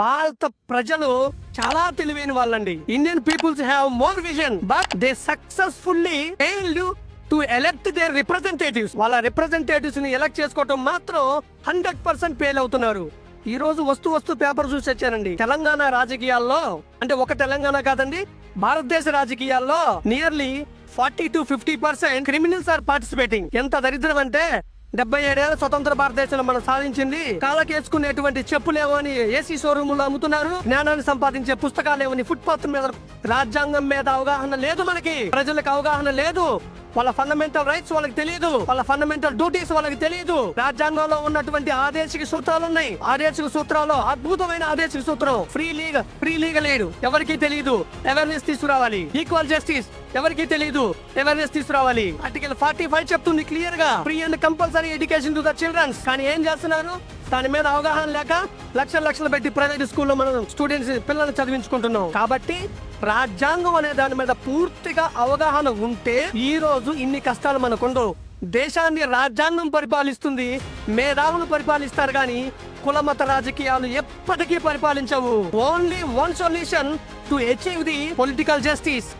భారత ప్రజలు చాలా తెలివైన వాళ్ళండి. Indian peoples have more vision but they successfully failed to elect their representatives వాళ్ళ రిప్రజెంటేటివ్స్ని ఎలక్ట్ చేసుకోవటం మాత్రం హండ్రెడ్ పర్సెంట్ ఫెయిల్ అవుతున్నారు. ఈ రోజు వస్తు వస్తు పేపర్ చూసి వచ్చానండి. తెలంగాణ రాజకీయాల్లో అంటే ఒక తెలంగాణ కాదండి భారతదేశ రాజకీయాల్లో nearly forty to fifty percent criminals are participating ఎంత దరిద్రం అంటే డెబ్బై ఏడేళ్ళ స్వతంత్ర భారతదేశంలో మనం సాధించింది కాలకేసుకునేటువంటి చెప్పులేమో అని ఏసీ షోరూమ్లో అమ్ముతున్నారు. జ్ఞానాన్ని సంపాదించే పుస్తకాలేమని ఫుట్పాత్ మీద రాజ్యాంగం మీద అవగాహన లేదు మనకి. ప్రజలకు అవగాహన లేదు. వాళ్ళ ఫండమెంటల్ రైట్స్ వాళ్ళకి తెలియదు వాళ్ళ ఫండమెంటల్ డ్యూటీస్ వాళ్ళకి తెలియదు రాజ్యాంగంలో ఉన్నటువంటి ఆదేశిక సూత్రాలు ఉన్నాయి. ఆదేశిక సూత్రాలు అద్భుతమైన ఆదేశిక సూత్రం. ఫ్రీ లీగ ఫ్రీ లీగల్ ఎయిడ్ ఎవరికి తెలియదు అవేర్నెస్ తీసుకురావాలి. ఈక్వల్ జస్టిస్ ఎవరికి తెలియదు అవేర్నెస్ తీసుకురావాలి. ఆర్టికల్ ఫార్టీ ఫైవ్ చెప్తుంది క్లియర్గా. Free and compulsory education to the children కానీ ఏం చేస్తున్నారు? దాని మీద అవగాహన లేక లక్షల లక్షలు పెట్టి ప్రైవేట్ స్కూల్లో మనం స్టూడెంట్స్ పిల్లల్ని చదివించుకుంటున్నాం. కాబట్టి రాజ్యాంగం అనే దాని మీద పూర్తిగా అవగాహన ఉంటే ఈ రోజు ఇన్ని కష్టాలు మనకుండవు దేశాన్ని రాజ్యాంగం పరిపాలిస్తుంది. మేధావులు పరిపాలిస్తారు కానీ కులమత రాజకీయాలు ఎప్పటికీ పరిపాలించవు. Only one solution to achieve the political justice